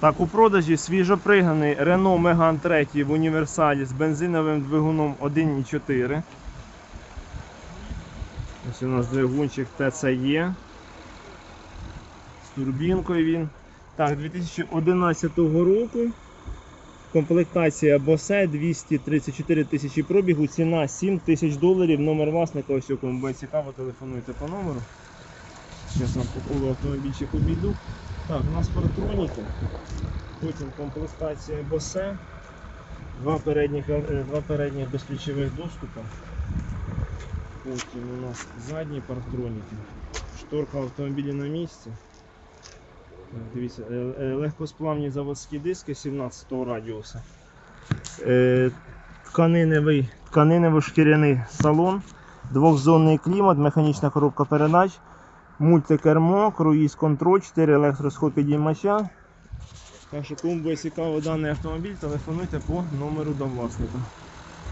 Так, у продажі свіжопригнаний Renault Megane 3 в універсалі з бензиновим двигуном 1.4. Ось у нас двигунчик TCE. З турбінкою він. Так, 2011 року. Комплектація Bose 234 тисячі пробігу, ціна 7 тисяч доларів. Номер власника, ось кому буде цікаво, телефонуйте по номеру. Зараз автомобільчик обійду. Так, у нас паратроніки. Потім комплектація Bose. Два передніх, е, два передніх безключових доступа. Потім у нас задні парктроніки. Шторка автомобіля на місці. Так, Дивіться, е, е, легкосплавні заводські диски 17 радіуса. Тканиневий, тканинево шкіряний салон, двохзонний клімат, механічна коробка передач, мультикермо, круїз контроль, 4 електросход підіймача. Так що кому буде цікаво даний автомобіль, телефонуйте по номеру до власника.